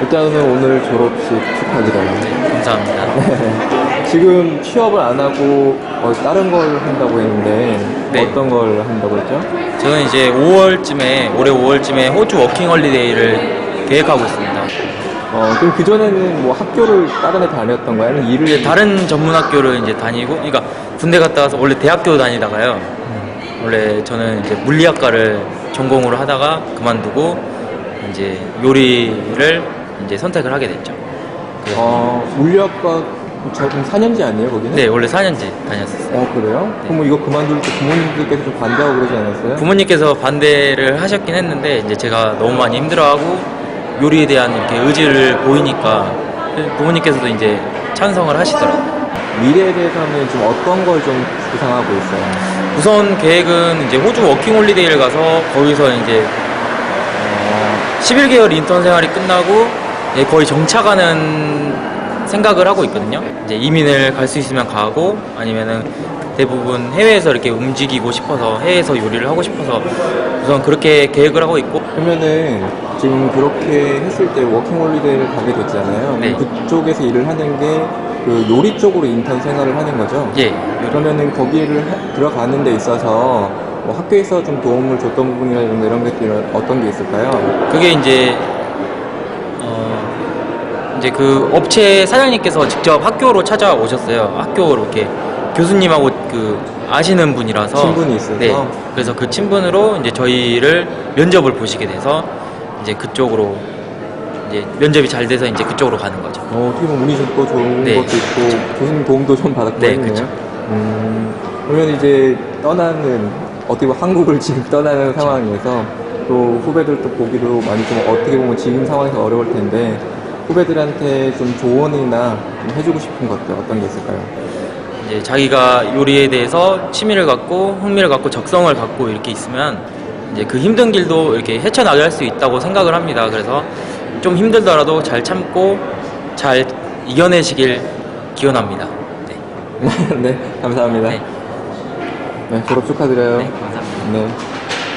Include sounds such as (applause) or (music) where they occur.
일단은 오늘 졸업식 축하드려요. 네, 감사합니다. 지금 취업을 안 하고 어, 다른 걸 한다고 했는데 네. 어떤 걸 한다고 했죠? 저는 이제 5월쯤에 올해 5월쯤에 호주 워킹 홀리데이를 계획하고 있습니다. 어, 그럼 그 전에는 뭐 학교를 다른 데 다녔던 거야? 아니면 일을 이제 다른 전문 학교를 이제 다니고, 그러니까 군대 갔다 와서 원래 대학교 다니다가요. 원래 저는 이제 물리학과를 전공으로 하다가 그만두고 이제 요리를 이제 선택을 하게 됐죠. 그래서 어, 물리 학과 적응 4년제 아니에요, 거기는? 네, 원래 4년째 다녔었어요. 어, 그래요? 그럼 뭐 이거 그만둘 때 부모님들께서 좀 반대하고 그러지 않았어요? 부모님께서 반대를 하셨긴 했는데 이제 제가 너무 많이 힘들어하고 요리에 대한 이렇게 의지를 보이니까 부모님께서도 이제 찬성을 하시더라고요. 미래에 대해서는 좀 어떤 걸 좀 구상하고 있어요? 우선 계획은 이제 호주 워킹 홀리데이를 가서 거기서 이제 어, 11개월 인턴 생활이 끝나고 거의 정착하는 생각을 하고 있거든요. 이제 이민을 갈 수 있으면 가고 아니면은 대부분 해외에서 이렇게 움직이고 싶어서 해외에서 요리를 하고 싶어서 우선 그렇게 계획을 하고 있고 그러면은 지금 그렇게 했을 때 워킹홀리데이를 가게 됐잖아요. 네. 그쪽에서 일을 하는 게 그 요리 쪽으로 인턴 생활을 하는 거죠? 예 그러면은 거기를 하- 들어가는 데 있어서 뭐 학교에서 좀 도움을 줬던 부분이라든가 이런 것들은 어떤 게 있을까요? 그게 이제 어 이제 그 업체 사장님께서 직접 학교로 찾아오셨어요. 학교로 이렇게 교수님하고 그 아시는 분이라서 친분이 있어서? 네. 그래서 그 친분으로 이제 저희를 면접을 보시게 돼서 이제 그쪽으로 이제 면접이 잘 돼서 이제 그쪽으로 가는 거죠. 어, 어떻게 보면 운이 좋고 좋은 네. 것도 있고 교수님 도움도 좀 받았고 네, 했네요. 그쵸. 음, 그러면 이제 떠나는 어떻게 보면 한국을 (laughs) 지금 떠나는 상황에서 또 후배들도 보기도 많이 좀 어떻게 보면 지금 상황에서 어려울 텐데 후배들한테 좀 조언이나 좀 해주고 싶은 것들 어떤 게 있을까요? 이제 자기가 요리에 대해서 취미를 갖고 흥미를 갖고 적성을 갖고 이렇게 있으면 이제 그 힘든 길도 이렇게 헤쳐나갈 수 있다고 생각을 합니다. 그래서 좀 힘들더라도 잘 참고 잘 이겨내시길 기원합니다. 네. (laughs) 네, 감사합니다. 네. 네, 졸업 축하드려요. 네, 감사합니다. 네.